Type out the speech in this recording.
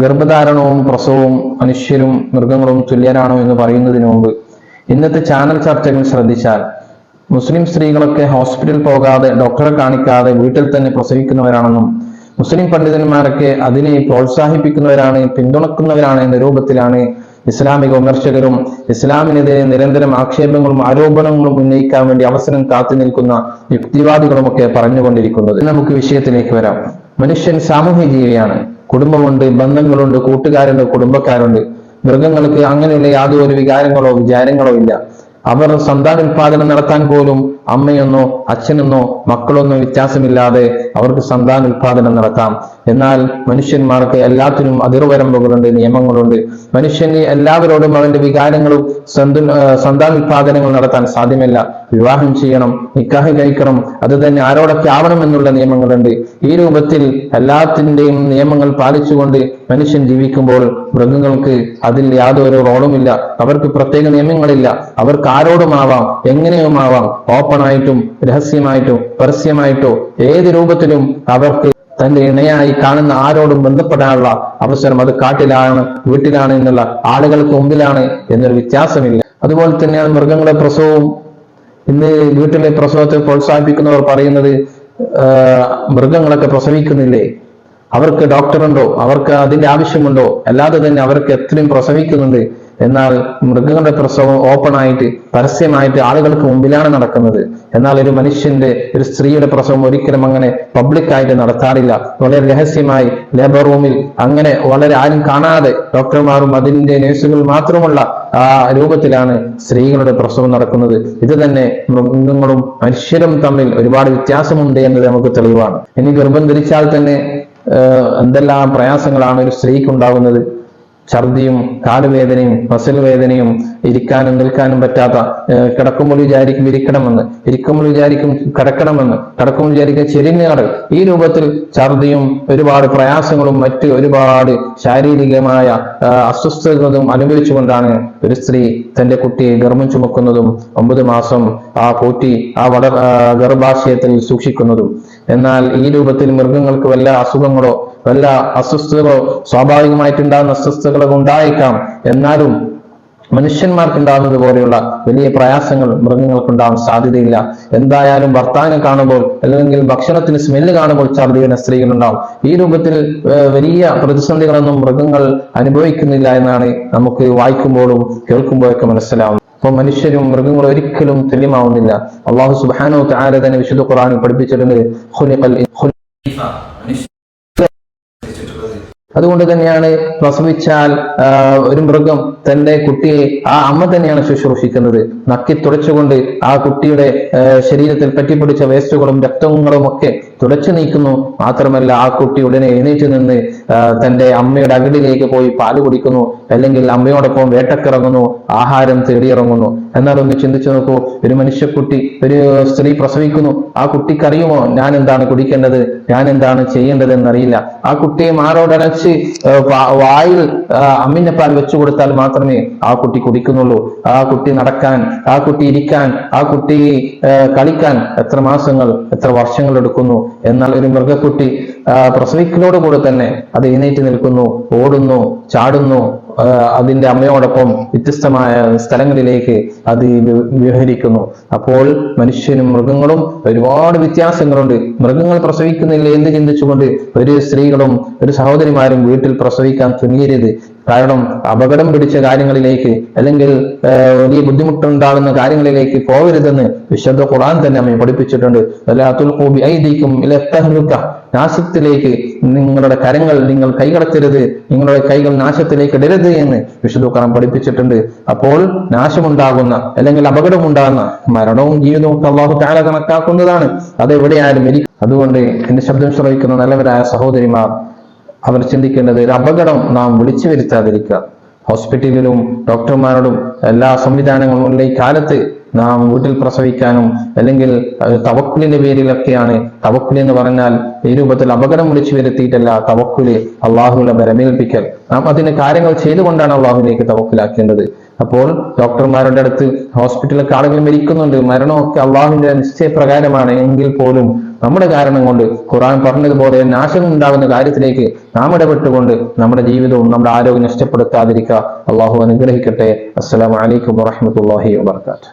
ഗർഭധാരണവും പ്രസവവും മനുഷ്യരും മൃഗങ്ങളും തുല്യരാണോ എന്ന് പറയുന്നതിന് മുമ്പ് ഇന്നത്തെ ചാനൽ ചർച്ചകൾ ശ്രദ്ധിച്ചാൽ മുസ്ലിം സ്ത്രീകളൊക്കെ ഹോസ്പിറ്റൽ പോകാതെ ഡോക്ടറെ കാണിക്കാതെ വീട്ടിൽ തന്നെ പ്രസവിക്കുന്നവരാണെന്നും മുസ്ലിം പണ്ഡിതന്മാരൊക്കെ അതിനെ പ്രോത്സാഹിപ്പിക്കുന്നവരാണ് പിന്തുണക്കുന്നവരാണ് എന്ന രൂപത്തിലാണ് ഇസ്ലാമിക വിമർശകരും ഇസ്ലാമിനെതിരെ നിരന്തരം ആക്ഷേപങ്ങളും ആരോപണങ്ങളും ഉന്നയിക്കാൻ വേണ്ടി അവസരം കാത്തു നിൽക്കുന്ന യുക്തിവാദികളുമൊക്കെ പറഞ്ഞുകൊണ്ടിരിക്കുന്നത്. നമുക്ക് വിഷയത്തിലേക്ക് വരാം. മനുഷ്യൻ സാമൂഹ്യ ജീവിയാണ്. കുടുംബമുണ്ട് ബന്ധങ്ങളുണ്ട് കൂട്ടുകാരുണ്ട് കുടുംബക്കാരുണ്ട്. മൃഗങ്ങൾക്ക് അങ്ങനെയുള്ള യാതൊരു വികാരങ്ങളോ വിചാരങ്ങളോ ഇല്ല. അവർ സന്താനോൽപാദനം നടത്താൻ പോലും അമ്മയെന്നോ അച്ഛനെന്നോ മക്കളൊന്നോ വ്യത്യാസമില്ലാതെ അവർക്ക് സന്താനോൽപാദനം നടത്താം. എന്നാൽ മനുഷ്യന്മാർക്ക് എല്ലാത്തിനും അതിർവരമ്പുകളുണ്ട് നിയമങ്ങളുണ്ട്. മനുഷ്യന് എല്ലാവരോടും അവന്റെ വികാരങ്ങളും സന്തു സന്താനോൽപാദനങ്ങൾ നടത്താൻ സാധ്യമല്ല. വിവാഹം ചെയ്യണം നിക്കാഹ് കഴിക്കണം അത് തന്നെ ആരോടൊക്കെ ആവണം എന്നുള്ള നിയമങ്ങളുണ്ട്. ഈ രൂപത്തിൽ എല്ലാത്തിന്റെയും നിയമങ്ങൾ പാലിച്ചുകൊണ്ട് മനുഷ്യൻ ജീവിക്കുമ്പോൾ മൃഗങ്ങൾക്ക് അതിൽ യാതൊരു റോളുമില്ല. അവർക്ക് പ്രത്യേക നിയമങ്ങളില്ല. അവർക്ക് ആരോടുമാവാം എങ്ങനെയുമാവാം ഓപ്പൺ ആയിട്ടും രഹസ്യമായിട്ടോ പരസ്യമായിട്ടോ ഏത് രൂപത്തിലും അവർക്ക് തന്റെ ഇണയായി കാണുന്ന ആരോടും ബന്ധപ്പെടാനുള്ള അവസരം അത് കാട്ടിലാണ് വീട്ടിലാണ് എന്നുള്ള ആളുകൾക്ക് മുമ്പിലാണ് എന്നൊരു വ്യത്യാസമില്ല. അതുപോലെ തന്നെയാണ് മൃഗങ്ങളുടെ പ്രസവവും. ഇന്ന് വീട്ടിലെ പ്രസവത്തെ പ്രോത്സാഹിപ്പിക്കുന്നവർ പറയുന്നത് മൃഗങ്ങളൊക്കെ പ്രസവിക്കുന്നില്ലേ? അവർക്ക് ഡോക്ടറുണ്ടോ? അവർക്ക് അതിന്റെ ആവശ്യമുണ്ടോ? അല്ലാതെ തന്നെ അവർക്ക് എത്രയും പ്രസവിക്കുന്നുണ്ട്? എന്നാൽ മൃഗങ്ങളുടെ പ്രസവം ഓപ്പൺ ആയിട്ട് പരസ്യമായിട്ട് ആളുകൾക്ക് മുമ്പിലാണ് നടക്കുന്നത്. എന്നാൽ ഒരു മനുഷ്യന്റെ ഒരു സ്ത്രീയുടെ പ്രസവം ഒരിക്കലും അങ്ങനെ പബ്ലിക്കായിട്ട് നടത്താറില്ല. വളരെ രഹസ്യമായി ലേബർ റൂമിൽ അങ്ങനെ വളരെ ആരും കാണാതെ ഡോക്ടർമാരും അതിന്റെ നേഴ്സുകൾ മാത്രമുള്ള ആ രൂപത്തിലാണ് സ്ത്രീകളുടെ പ്രസവം നടക്കുന്നത്. ഇത് തന്നെ മൃഗങ്ങളും മനുഷ്യരും തമ്മിൽ ഒരുപാട് വ്യത്യാസമുണ്ട് എന്നത് നമുക്ക് തെളിവാണ്. ഇനി ഗർഭം ധരിച്ചാൽ തന്നെ എന്തെല്ലാം പ്രയാസങ്ങളാണ് ഒരു സ്ത്രീക്ക് ഉണ്ടാകുന്നത്? ഛർദിയും കാലുവേദനയും മസിൽ വേദനയും ഇരിക്കാനും നിൽക്കാനും പറ്റാത്ത കിടക്കുമ്പോൾ വിചാരിക്കും ഇരിക്കണമെന്ന്. ഇരിക്കുമ്പോൾ വിചാരിക്കും കിടക്കണമെന്ന്. കിടക്കുമ്പോൾ വിചാരിക്കുക ചെരിഞ്ഞാട്. ഈ രൂപത്തിൽ ഛർദിയും ഒരുപാട് പ്രയാസങ്ങളും മറ്റ് ഒരുപാട് ശാരീരികമായ അസ്വസ്ഥതകളും അനുഭവിച്ചുകൊണ്ടാണ് ഒരു സ്ത്രീ തന്റെ കുട്ടിയെ ഗർഭം ചുമക്കുന്നതും ഒമ്പത് മാസം ആ കുട്ടി ആ വളർ ഗർഭാശയത്തിൽ സൂക്ഷിക്കുന്നതും. എന്നാൽ ഈ രൂപത്തിൽ മൃഗങ്ങൾക്ക് വല്ല അസുഖങ്ങളോ വല്ല അസ്വസ്ഥതകളോ സ്വാഭാവികമായിട്ടുണ്ടാകുന്ന അസ്വസ്ഥതകളോ ഉണ്ടായേക്കാം. എന്നാലും മനുഷ്യന്മാർക്കുണ്ടാകുന്നത് പോലെയുള്ള വലിയ പ്രയാസങ്ങൾ മൃഗങ്ങൾക്കുണ്ടാകാൻ സാധ്യതയില്ല. എന്തായാലും ഭർത്താവിനെ കാണുമ്പോൾ അല്ലെങ്കിൽ ഭക്ഷണത്തിന് സ്മെല്ല് കാണുമ്പോൾ ഛർദിക്കുന്ന സ്ത്രീകളുണ്ടാവും. ഈ രൂപത്തിൽ വലിയ പ്രതിസന്ധികളൊന്നും മൃഗങ്ങൾ അനുഭവിക്കുന്നില്ല എന്നാണ് നമുക്ക് വായിക്കുമ്പോഴും കേൾക്കുമ്പോഴൊക്കെ മനസ്സിലാവുന്നത്. അപ്പൊ മനുഷ്യരും മൃഗങ്ങളും ഒരിക്കലും തുല്യമാവുന്നില്ല. അള്ളാഹു സുബാനോ താര തന്നെ വിശുദ്ധ ഖുറാനിൽ പഠിപ്പിച്ചിട്ടുണ്ട്. അതുകൊണ്ട് തന്നെയാണ് പ്രസവിച്ചാൽ ഒരു മൃഗം തന്റെ കുട്ടിയെ ആ അമ്മ തന്നെയാണ് ശുശ്രൂഷിക്കുന്നത്. നക്കി തുടച്ചുകൊണ്ട് ആ കുട്ടിയുടെ ശരീരത്തിൽ പറ്റിപ്പിടിച്ച വേസ്റ്റുകളും രക്തങ്ങളും ഒക്കെ തുടച്ചു നീക്കുന്നു. മാത്രമല്ല ആ കുട്ടി ഉടനെ എഴുന്നേറ്റ് നിന്ന് തന്റെ അമ്മയുടെ അകടിലേക്ക് പോയി പാൽ കുടിക്കുന്നു. അല്ലെങ്കിൽ അമ്മയോടൊപ്പം വേട്ടക്കിറങ്ങുന്നു. ആഹാരം തേടിയിറങ്ങുന്നു. എന്നാൽ ഒന്ന് ചിന്തിച്ചു നോക്കൂ. ഒരു മനുഷ്യക്കുട്ടി ഒരു സ്ത്രീ പ്രസവിക്കുന്നു. ആ കുട്ടിക്കറിയുമോ ഞാൻ എന്താണ് കുടിക്കേണ്ടത്? ഞാൻ എന്താണ് ചെയ്യേണ്ടത് എന്നറിയില്ല ആ കുട്ടിയെ മാറോടനച്ച് ആ, വായിൽ ആ, അമ്മിന്റെ പാൽ വെച്ചു കൊടുത്താൽ മാത്രമേ ആ കുട്ടി കുടിക്കുന്നുള്ളൂ. ആ കുട്ടി നടക്കാൻ ആ കുട്ടി ഇരിക്കാൻ ആ കുട്ടി കളിക്കാൻ എത്ര മാസങ്ങൾ എത്ര വർഷങ്ങൾ എടുക്കുന്നു. എന്നാൽ ഒരു മൃഗക്കുട്ടി പ്രസവിക്കലോടുകൂടെ തന്നെ അത് എഴുന്നേറ്റ് നിൽക്കുന്നു ഓടുന്നു ചാടുന്നു. അതിന്റെ അമ്മയോടൊപ്പം വ്യത്യസ്തമായ സ്ഥലങ്ങളിലേക്ക് അത് വ്യവഹരിക്കുന്നു. അപ്പോൾ മനുഷ്യനും മൃഗങ്ങളും ഒരുപാട് വ്യത്യാസങ്ങളുണ്ട്. മൃഗങ്ങൾ പ്രസവിക്കുന്നില്ല എന്ന് ചിന്തിച്ചുകൊണ്ട് ഒരു സ്ത്രീകളും ഒരു സഹോദരിമാരും വീട്ടിൽ പ്രസവിക്കാൻ തുനിയരുത് കാരണം അപകടം പിടിച്ച കാര്യങ്ങളിലേക്ക് അല്ലെങ്കിൽ വലിയ ബുദ്ധിമുട്ടുണ്ടാകുന്ന കാര്യങ്ങളിലേക്ക് പോകരുതെന്ന് വിശുദ്ധ ഖുർആൻ തന്നെ നമ്മെ പഠിപ്പിച്ചിട്ടുണ്ട്. നാശത്തിലേക്ക് നിങ്ങളുടെ കരങ്ങൾ നിങ്ങൾ കൈകടത്തരുത് നിങ്ങളുടെ കൈകൾ നാശത്തിലേക്ക് ഇടരുത് എന്ന് വിശുദ്ധ ഖുർആൻ പഠിപ്പിച്ചിട്ടുണ്ട്. അപ്പോൾ നാശമുണ്ടാകുന്ന അല്ലെങ്കിൽ അപകടമുണ്ടാകുന്ന മരണവും ജീവിതവും അള്ളാഹു താല കണക്കാക്കുന്നതാണ്. അതെവിടെയായാലും എനിക്ക് അതുകൊണ്ട് എന്റെ ശബ്ദം ശ്രവിക്കുന്ന നല്ലവരായ സഹോദരിമാർ അവർ ചിന്തിക്കേണ്ടത് ഒരു അപകടം നാം വിളിച്ചു വരുത്താതിരിക്കുക. ഹോസ്പിറ്റലിലും ഡോക്ടർമാരോടും എല്ലാ സംവിധാനങ്ങളും ഉള്ള ഈ കാലത്ത് നാം വീട്ടിൽ പ്രസവിക്കാനും അല്ലെങ്കിൽ തവക്കുലിന്റെ പേരിലൊക്കെയാണ് തവക്കുൽ എന്ന് പറഞ്ഞാൽ ഈ രൂപത്തിൽ അപകടം വിളിച്ചു വരുത്തിയിട്ടല്ല തവക്കുൽ അള്ളാഹുവിനെ ബലമേൽപ്പിക്കൽ. നാം അതിന് കാര്യങ്ങൾ ചെയ്തുകൊണ്ടാണ് അള്ളാഹുവിനേക്ക് തവക്കുലാക്കേണ്ടത്. അപ്പോൾ ഡോക്ടർമാരുടെ അടുത്ത് ഹോസ്പിറ്റലിലൊക്കെ ആളുകൾ മരിക്കുന്നുണ്ട്. മരണമൊക്കെ അള്ളാഹുവിന്റെ നിശ്ചയപ്രകാരമാണ്. എങ്കിൽ പോലും നമ്മുടെ കാരണം കൊണ്ട് ഖുറാൻ പറഞ്ഞതുപോലെ നാശം ഉണ്ടാകുന്ന കാര്യത്തിലേക്ക് നാം ഇടപെട്ടുകൊണ്ട് നമ്മുടെ ജീവിതവും നമ്മുടെ ആരോഗ്യം നഷ്ടപ്പെടുത്താതിരിക്കുക. അള്ളാഹു അനുഗ്രഹിക്കട്ടെ. അസ്സലാമു അലൈക്കും വറഹ്മത്തുള്ളാഹി വബർക്കാത്തു.